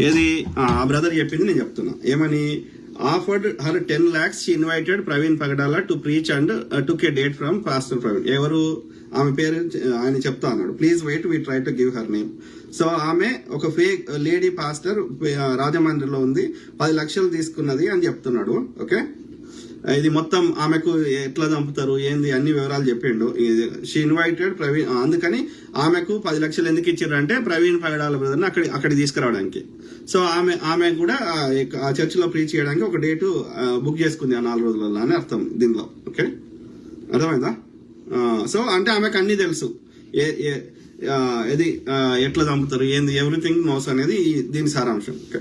ఏది? ఆ బ్రదర్ చెప్పింది నేను చెప్తున్నా. ఏమని? Offered her ten lakhs she invited Praveen Pagadala to preach and took a date from pastor Praveen. ఎవరు? ఆమె పేరు ఆయన చెప్తా అన్నాడు. Please wait we try to give her name. So ఆమె ఒక ఫేక్ లేడీ పాస్టర్ రాజమండ్రిలో ఉంది. పది లక్షలు తీసుకున్నది అని చెప్తున్నాడు. ఓకే? ఇది మొత్తం ఆమెకు ఎట్లా చంపుతారు ఏంది అన్ని వివరాలు చెప్పిండు. షీ ఇన్వైటెడ్ ప్రవీణ్ అందుకని ఆమెకు పది లక్షలు ఎందుకు ఇచ్చారు అంటే ప్రవీణ్ పగడాల బ్రదర్ని అక్కడ అక్కడికి తీసుకురావడానికి. సో ఆమె ఆమె కూడా ఆ చర్చిలో ప్రీచ్ చేయడానికి ఒక డేటు బుక్ చేసుకుంది ఆ నాలుగు రోజులలో అని అర్థం దీనిలో. ఓకే అర్థమైందా? సో అంటే ఆమెకు అన్ని తెలుసు. ఏ ఇది ఎట్లా చంపుతారు ఏంది ఎవ్రీథింగ్ నోస్ అనేది దీని సారాంశం. ఓకే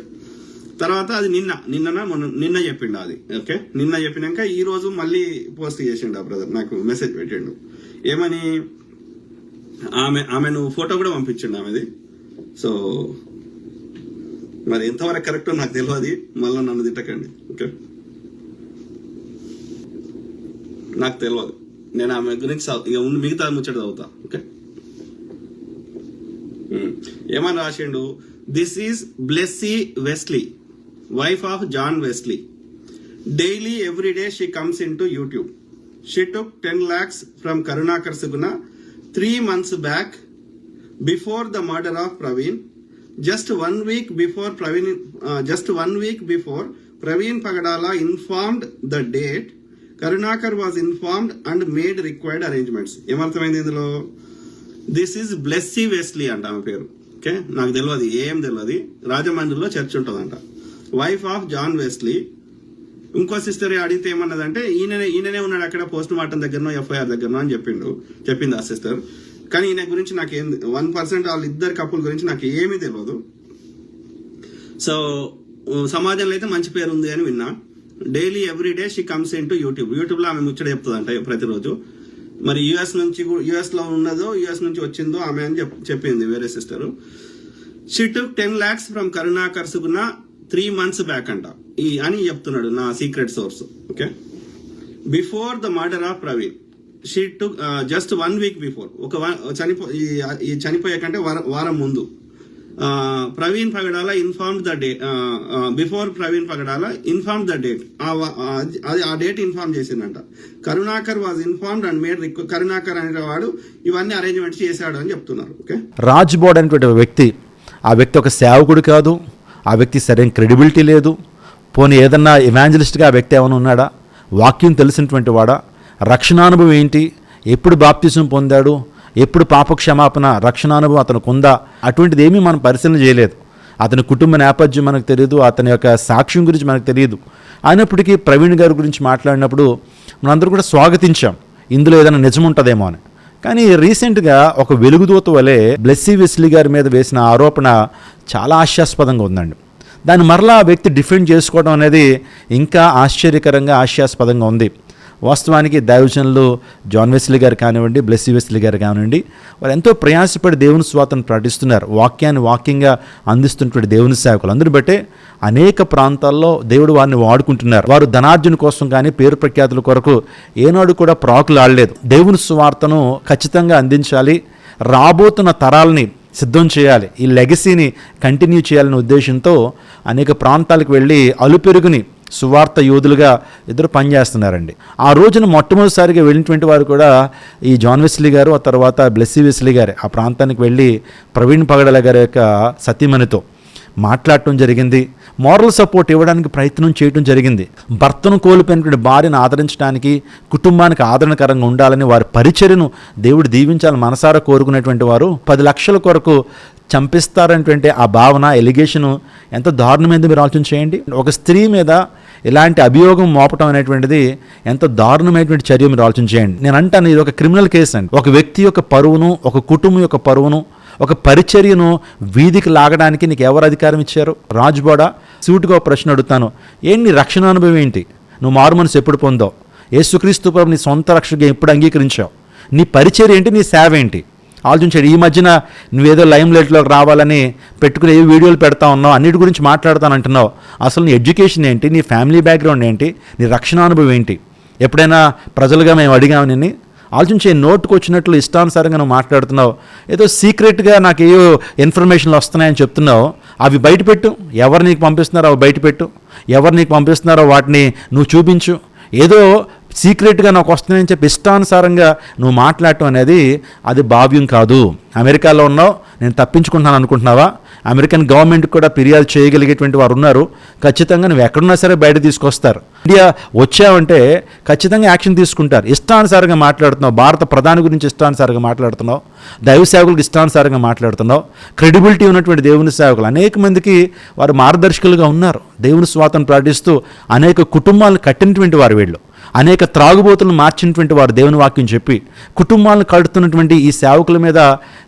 తర్వాత అది నిన్న నిన్న మొన్న నిన్న చెప్పిండు అది ఓకే? నిన్న చెప్పినాక ఈ రోజు మళ్ళీ పోస్ట్ చేసిండు ఆ బ్రదర్ నాకు మెసేజ్ పెట్టిండు. ఏమని? ఆమె ఆమెను ఫోటో కూడా పంపించిండు ఆమెది. సో మరి ఎంతవరకు కరెక్టో నాకు తెలియదు మళ్ళీ నన్ను తిట్టకండి ఓకే? నాకు తెలియదు నేను ఆమె గురించి ఇక ఉండి మిగతా ముచ్చట చదువుతా ఓకే? ఏమని రాసిండు? This is Blessy Wesley wife of John Wesley daily everyday she comes in to YouTube she took ten lakhs from Karunakar Suguna three months back before the murder of Praveen just one week before Praveen just one week before Praveen Pagadala informed the date Karunakar was informed and made required arrangements ఏమర్థమైంది ఇందులో? This is Blessy Wesley అంట ఆమె పేరు. Okay నాకు తెలియదు ఏం తెలియదు రాజమండ్రిలో చర్చ్ ఉంటుందంట. వైఫ్ ఆఫ్ జాన్ వెస్లీ ఇంకో సిస్టర్ అడిగితే ఏమన్నదంటే ఈయననే ఈయననే ఉన్నాడు అక్కడ పోస్ట్ మార్టం దగ్గరనో ఎఫ్ఐఆర్ దగ్గరనో అని చెప్పిండు. చెప్పింది ఆ సిస్టర్ కానీ ఈయన గురించి నాకు ఏం వన్ పర్సెంట్ వాళ్ళ ఇద్దరు కప్పుల గురించి నాకు ఏమీ తెలియదు సో సమాజంలో అయితే మంచి పేరు ఉంది అని విన్నా. Daily every day she comes in to YouTube యూట్యూబ్లో ఆమె ముచ్చట చెప్తుందంట ప్రతిరోజు. మరి యుఎస్ నుంచి యుఎస్లో ఉన్నదో యుఎస్ నుంచి వచ్చిందో ఆమె అని చెప్- చెప్పింది వేరే sister she took ten lakhs from Karunakar Suguna three months back అంట. ఈ అని చెప్తున్నాడు నా secret source okay before the murder of Praveen she to just one week before ఒక చనిపో ఈ- చనిపోయే కంటే వారం వారం ముందు. Praveen Pagadala inform the date before Praveen Pagadala inform the date అది ఆ డేట్ ఇన్ఫార్మ్ చేసిందంట. Karunakar was informed and made Karunakar అనేవాడు ఇవన్నీ అరేంజ్మెంట్స్ చేశాడు అని చెప్తున్నారు. ఓకే రాజ్ బోర్డ్ అనేటువంటి ఒక వ్యక్తి ఆ వ్యక్తి ఒక సేవకుడు కాదు. ఆ వ్యక్తి సరైన క్రెడిబిలిటీ లేదు. పోనీ ఏదన్నా ఇవాంజలిస్ట్గా ఆ వ్యక్తి ఏమైనా ఉన్నాడా? వాక్యం తెలిసినటువంటి వాడా? రక్షణానుభవం ఏంటి? ఎప్పుడు బాప్తిజం పొందాడు? ఎప్పుడు పాపక్షమాపణ రక్షణానుభవం అతనికి ఉందా అటువంటిది ఏమీ మనం పరిశీలన చేయలేదు. అతని కుటుంబ నేపథ్యం మనకు తెలియదు అతని యొక్క సాక్ష్యం గురించి మనకు తెలియదు అయినప్పటికీ ప్రవీణ్ గారి గురించి మాట్లాడినప్పుడు మనందరూ కూడా స్వాగతించాం. ఇందులో ఏదైనా నిజం ఉంటుందేమో అని. కానీ రీసెంట్గా ఒక వెలుగుదూత వలె బ్లెస్సీ వెస్లీ గారి మీద వేసిన ఆరోపణ చాలా హాస్యాస్పదంగా ఉందండి. దాన్ని మరలా ఆ వ్యక్తి డిఫెండ్ చేసుకోవడం అనేది ఇంకా ఆశ్చర్యకరంగా హాస్యాస్పదంగా ఉంది. వాస్తవానికి దైవజనులు జాన్ వెస్లీ గారు కానివ్వండి బ్లెస్సీ వెస్లీ గారు కానివ్వండి వారు ఎంతో ప్రయాసపడి దేవుని స్వాతను ప్రకటిస్తున్నారు వాక్యాన్ని వాక్యంగా అందిస్తున్నటువంటి దేవుని సేవకులు. అందరి బట్టే అనేక ప్రాంతాల్లో దేవుడు వారిని వాడుకుంటున్నారు. వారు ధనార్జన కోసం కానీ పేరు ప్రఖ్యాతుల కొరకు ఏనాడు కూడా ప్రాకులు ఆడలేదు. దేవుని సువార్తను ఖచ్చితంగా అందించాలి. రాబోతున్న తరాలని సిద్ధం చేయాలి. ఈ లెగసీని కంటిన్యూ చేయాలనే ఉద్దేశంతో అనేక ప్రాంతాలకు వెళ్ళి అలుపెరుగుని సువార్త యోధులుగా ఇద్దరు పనిచేస్తున్నారండి. ఆ రోజున మొట్టమొదటిసారిగా వెళ్ళినటువంటి వారు కూడా ఈ జాన్ వెస్లీ గారు ఆ తర్వాత బ్లెస్సీ వెస్లీ గారు ఆ ప్రాంతానికి వెళ్ళి ప్రవీణ్ పగడల గారి యొక్క సతీమణితో మాట్లాడటం జరిగింది. మోరల్ సపోర్ట్ ఇవ్వడానికి ప్రయత్నం చేయడం జరిగింది. భర్తను కోల్పోయినటువంటి భార్యను ఆదరించడానికి కుటుంబానికి ఆదరణకరంగా ఉండాలని వారి పరిచర్యను దేవుడు దీవించాలని మనసారా కోరుకునేటువంటి వారు పది లక్షల కొరకు చంపిస్తారనేటువంటి ఆ భావన ఎలిగేషను ఎంత మీద మీరు ఆలోచన చేయండి. ఒక స్త్రీ మీద ఇలాంటి అభియోగం మోపటం అనేటువంటిది ఎంత దారుణమైనటువంటి చర్య మీరు ఆలోచించేయండి నేను అంటాను ఇది ఒక క్రిమినల్ కేసు అండి. ఒక వ్యక్తి యొక్క పరువును ఒక కుటుంబం యొక్క పరువును ఒక పరిచర్యను వీధికి లాగడానికి నీకు ఎవరు అధికారం ఇచ్చారు? రాజ్బోడా సూటుగా ఒక ప్రశ్న అడుగుతాను. ఏంటి నీ రక్షణ అనుభవం ఏంటి? నువ్వు మారు మనసు ఎప్పుడు పొందావు? యేసుక్రీస్తు ప్రభు నీ సొంత రక్షణగా ఎప్పుడు అంగీకరించావు? నీ పరిచర్య ఏంటి? నీ సేవ ఏంటి? ఆలోచించాడు. ఈ మధ్యన నువ్వేదో లైమ్ లైట్లోకి రావాలని పెట్టుకుని ఏ వీడియోలు పెడతా ఉన్నావు అన్నిటి గురించి మాట్లాడతాను అంటున్నావు. అసలు నీ ఎడ్యుకేషన్ ఏంటి? నీ ఫ్యామిలీ బ్యాక్గ్రౌండ్ ఏంటి? నీ రక్షణానుభవం ఏంటి? ఎప్పుడైనా ప్రజలుగా మేము అడిగాము నిన్ను? ఆలోచించే నోట్కి వచ్చినట్లు ఇష్టానుసారంగా నువ్వు మాట్లాడుతున్నావు. ఏదో సీక్రెట్గా నాకు ఏవో ఇన్ఫర్మేషన్లు వస్తున్నాయని చెప్తున్నావు. అవి బయటపెట్టు ఎవరు నీకు పంపిస్తున్నారో అవి బయటపెట్టు ఎవరు నీకు పంపిస్తున్నారో వాటిని నువ్వు చూపించు. ఏదో సీక్రెట్గా నాకు వస్తుందని చెప్పి ఇష్టానుసారంగా నువ్వు మాట్లాడటం అనేది అది భావ్యం కాదు. అమెరికాలో ఉన్నావు నేను తప్పించుకుంటున్నాను అనుకుంటున్నావా? అమెరికన్ గవర్నమెంట్ కూడా ఫిర్యాదు చేయగలిగేటువంటి వారు ఉన్నారు. ఖచ్చితంగా నువ్వు ఎక్కడున్నా సరే బయట తీసుకొస్తారు. ఇండియా వచ్చావంటే ఖచ్చితంగా యాక్షన్ తీసుకుంటారు. ఇష్టానుసారంగా మాట్లాడుతున్నావు భారత ప్రధాని గురించి ఇష్టానుసారంగా మాట్లాడుతున్నావు దైవ సేవకులకు ఇష్టానుసారంగా మాట్లాడుతున్నావు క్రెడిబిలిటీ ఉన్నటువంటి దేవుని సేవకులు. అనేక మందికి వారు మార్గదర్శకులుగా ఉన్నారు. దేవుని స్వాతం ప్రకటిస్తూ అనేక కుటుంబాలను కట్టినటువంటి వారు వీళ్ళు. అనేక త్రాగుబోతులను మార్చినటువంటి వారు దేవుని వాక్యం చెప్పి కుటుంబాలను కడుతున్నటువంటి ఈ సేవకుల మీద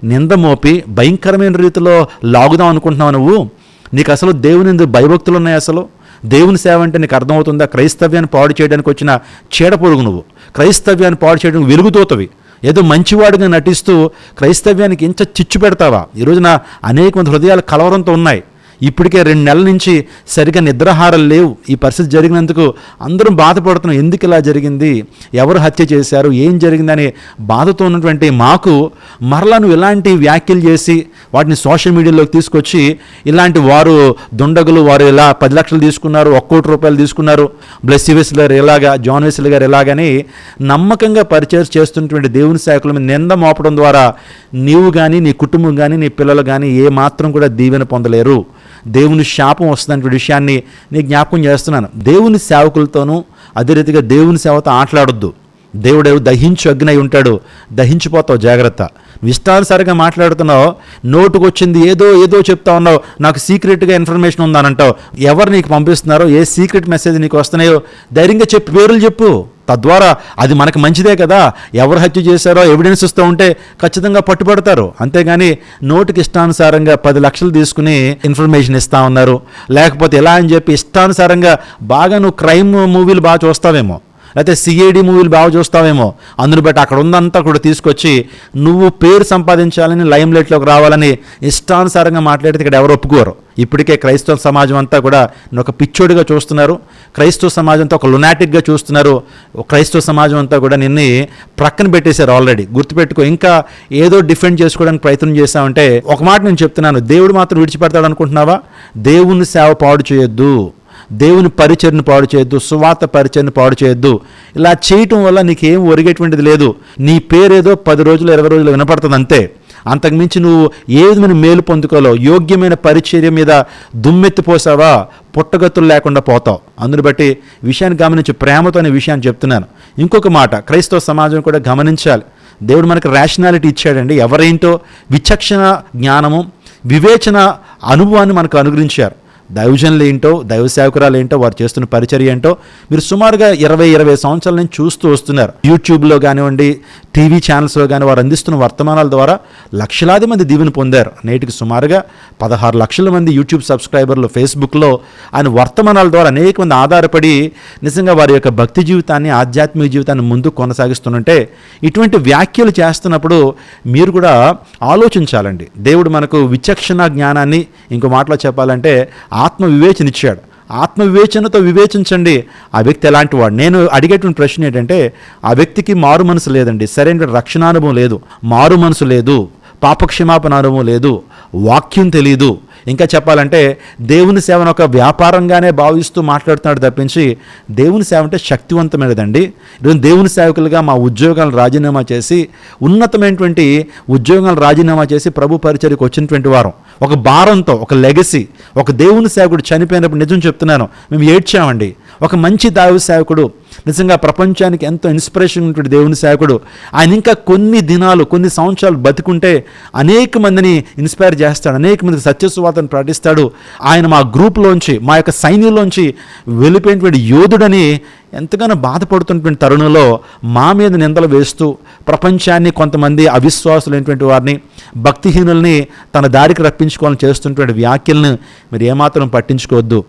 నింద మోపి భయంకరమైన రీతిలో లాగుదాం అనుకుంటున్నావు నువ్వు? నీకు అసలు దేవుని ఎందుకు భయభక్తులు ఉన్నాయి అసలు? దేవుని సేవ అంటే నీకు అర్థమవుతుందా? క్రైస్తవ్యాన్ని పాడు చేయడానికి వచ్చిన చీడపురుగు నువ్వు. క్రైస్తవ్యాన్ని పాడు చేయడానికి వెలుగుతోతవి ఏదో మంచివాడిగా నటిస్తూ క్రైస్తవ్యానికి ఇంత చిచ్చు పెడతావా? ఈ రోజున అనేక మంది హృదయాలు కలవరంతో ఉన్నాయి. ఇప్పటికే రెండు నెలల నుంచి సరిగా నిద్రాహారాలు లేవు. ఈ పరిస్థితి జరిగినందుకు అందరం బాధపడుతున్నాం. ఎందుకు ఇలా జరిగింది? ఎవరు హత్య చేశారు? ఏం జరిగిందని బాధతో ఉన్నటువంటి మాకు మరలా నువ్వు ఇలాంటి వ్యాఖ్యలు చేసి వాటిని సోషల్ మీడియాలోకి తీసుకొచ్చి ఇలాంటి వారు దుండగులు వారు ఇలా పది లక్షలు తీసుకున్నారు ఒక్క కోటి రూపాయలు తీసుకున్నారు బ్లెస్ వెస్లర్ గారు ఇలాగా జాన్ వెస్లర్ గారు ఇలాగని నమ్మకంగా పరిచయం చేస్తున్నటువంటి దేవుని శాఖల మీద నింద మోపడం ద్వారా నీవు కానీ నీ కుటుంబం కానీ నీ పిల్లలు కానీ ఏ మాత్రం కూడా దీవెన పొందలేరు. దేవుని శాపం వస్తుందనే విషయాన్ని నీ జ్ఞాపకం చేస్తున్నాను. దేవుని సేవకులతోనూ అదే రీతిగా దేవుని సేవతో ఆటలాడొద్దు. దేవుడు దహించు అగ్ని అయి ఉంటాడు. దహించిపోతావు జాగ్రత్త. నువ్వు ఇష్టానుసారంగా మాట్లాడుతున్నావు. నోటుకు వచ్చింది ఏదో ఏదో చెప్తా ఉన్నావు. నాకు సీక్రెట్గా ఇన్ఫర్మేషన్ ఉందనంటావు. ఎవరు నీకు పంపిస్తున్నారో ఏ సీక్రెట్ మెసేజ్ నీకు వస్తున్నాయో ధైర్యంగా చెప్పు పేర్లు చెప్పు. తద్వారా అది మనకు మంచిదే కదా. ఎవరు హత్య చేశారో ఎవిడెన్స్ ఇస్తూ ఉంటే ఖచ్చితంగా పట్టుబడతారు. అంతేగాని నోటికి ఇష్టానుసారంగా పది లక్షలు తీసుకుని ఇన్ఫర్మేషన్ ఇస్తా ఉన్నారు. లేకపోతే ఎలా అని చెప్పి ఇష్టానుసారంగా బాగా నువ్వు క్రైమ్ మూవీలు బాగా చూస్తావేమో. లేకపోతే సిఐడి మూవీలు బాగా చూస్తావేమో. అందుని బట్టి అక్కడ ఉందంతా కూడా తీసుకొచ్చి నువ్వు పేరు సంపాదించాలని లైమ్ లైట్లోకి రావాలని ఇష్టానుసారంగా మాట్లాడితే ఇక్కడ ఎవరు ఒప్పుకోరు. ఇప్పటికే క్రైస్తవ సమాజం అంతా కూడా ఒక పిచ్చోడిగా చూస్తున్నారు. క్రైస్తవ సమాజం అంతా ఒక లునాటిక్గా చూస్తున్నారు. క్రైస్తవ సమాజం అంతా కూడా నిన్ను ప్రక్కన పెట్టేశారు ఆల్రెడీ గుర్తుపెట్టుకో ఇంకా ఏదో డిఫెండ్ చేసుకోవడానికి ప్రయత్నం చేశామంటే ఒక మాట నేను చెప్తున్నాను. దేవుడు మాత్రం విడిచిపెడతాడు అనుకుంటున్నావా? దేవుని సేవ పాడు చేయొద్దు. దేవుని పరిచయను పాడు చేయొద్దు సువాత పరిచయను పాడు చేయొద్దు. ఇలా చేయటం వల్ల నీకేం ఒరిగేటువంటిది లేదు. నీ పేరేదో పది రోజులు ఇరవై రోజులు వినపడుతుంది అంతే. అంతకుమించి నువ్వు ఏ విధమైన మేలు పొందుకోలో యోగ్యమైన పరిచర్య మీద దుమ్మెత్తిపోసావా పుట్టగతులు లేకుండా పోతావు. అందుని బట్టి విషయాన్ని గమనించి ప్రేమతో అనే విషయాన్ని చెప్తున్నాను. ఇంకొక మాట క్రైస్తవ సమాజం కూడా గమనించాలి. దేవుడు మనకు రేషనాలిటీ ఇచ్చాడండి. ఎవరేంటో విచక్షణ జ్ఞానము వివేచన అనుభవాన్ని మనకు అనుగ్రహించారు. దైవజనులు ఏంటో దైవ సేవకురాలు ఏంటో వారు చేస్తున్న పరిచర్య ఏంటో మీరు సుమారుగా ఇరవై ఇరవై సంవత్సరాల నుంచి చూస్తూ వస్తున్నారు. యూట్యూబ్లో కానివ్వండి టీవీ ఛానల్స్లో కానీ వారు అందిస్తున్న వర్తమానాల ద్వారా లక్షలాది మంది దీవెన పొందారు. నేటికి సుమారుగా పదహారు లక్షల మంది యూట్యూబ్ సబ్స్క్రైబర్లు ఫేస్బుక్లో ఆయన వర్తమానాల ద్వారా అనేక మంది ఆధారపడి నిజంగా వారి యొక్క భక్తి జీవితాన్ని ఆధ్యాత్మిక జీవితాన్ని ముందు కొనసాగిస్తుంటే ఇటువంటి వ్యాఖ్యలు చేస్తున్నప్పుడు మీరు కూడా ఆలోచించాలండి. దేవుడు మనకు విచక్షణ జ్ఞానాన్ని ఇంకో మాటలో చెప్పాలంటే ఆత్మ వివేచన ఇచ్చాడు ఆత్మ వివేచనతో వివేచించండి. ఆ వ్యక్తి ఎలాంటి వాడు? నేను అడిగేటువంటి ప్రశ్న ఏంటంటే ఆ వ్యక్తికి మారు మనసు లేదండి. సరైన రక్షణానుభవం లేదు. మారు మనసు లేదు. పాపక్షమాపణ అనుభవం లేదు. వాక్యం తెలియదు ఇంకా చెప్పాలంటే దేవుని సేవను ఒక వ్యాపారంగానే భావిస్తూ మాట్లాడుతున్నాడు తప్పించి దేవుని సేవ అంటే శక్తివంతమైనదండి. ఈరోజు దేవుని సేవకులుగా మా ఉద్యోగాలను రాజీనామా చేసి ఉన్నతమైనటువంటి ఉద్యోగాలు రాజీనామా చేసి ప్రభు పరిచర్యకు వచ్చినటువంటి వారం ఒక భారంతో ఒక లెగసీ ఒక దేవుని సేవకుడు చనిపోయినప్పుడు నిజం చెప్తున్నాను మేము ఏడ్చామండి. ఒక మంచి దావి సేవకుడు నిజంగా ప్రపంచానికి ఎంతో ఇన్స్పిరేషన్ ఉన్నటువంటి దేవుని సేవకుడు. ఆయన ఇంకా కొన్ని దినాలు కొన్ని సంవత్సరాలు బతుకుంటే అనేక మందిని ఇన్స్పైర్ చేస్తాడు అనేక మందికి సత్యసువార్తను ప్రకటిస్తాడు. ఆయన మా గ్రూప్లోంచి మా యొక్క సైన్యంలోంచి వెళ్ళిపోయినటువంటి యోధుడని ఎంతగానో బాధపడుతున్నటువంటి తరుణంలో మా మీద నిందలు వేస్తూ ప్రపంచాన్ని కొంతమంది అవిశ్వాసులైనటువంటి వారిని భక్తిహీనుల్ని తన దారికి రప్పించుకోవాలని చేస్తున్నటువంటి వ్యాఖ్యలను మీరు ఏమాత్రం పట్టించుకోవద్దు.